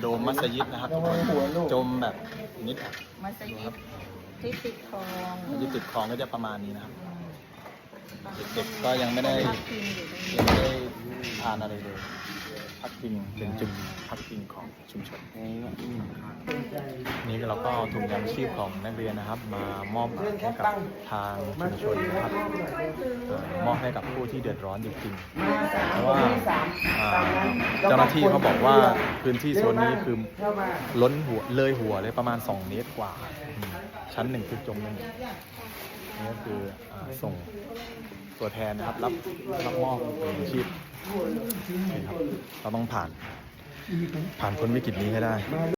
โดมมัสยิดนะครับทุกคนจมแบบนิดอะมัสยิดที่ติดคลองมัสยิดติดคลองก็จะประมาณนี้นะครับเด็กๆก็ยังไม่ได้พักพิงอยู่ตรงนี้ยังไม่ได้ทานอะไรเลยพักพิงเป็นจุดพักพิงของชุมชนนี่เราก็เอาถุงยางชีพของนักเรียนนะครับ มามอบให้กับทางชุมชนนะครับเอ่อมอบให้กับผู้ที่เดือดร้อนจริงๆเพราะว่าอ่า เจ้าหน้าที่เขาบอกว่าพื้นที่โซนนี้คือล้นหัวเลยหัวเลยประมาณ 2 เมตรกว่าอืมชั้นหนึ่งคือจมไปหมดนี่ก็คืออ่าส่งตัวแทนนะครับรับรับมอบถุงยางชีพนี่ครับเราต้องผ่านผ่านพ้นวิกฤตนี้ให้ได้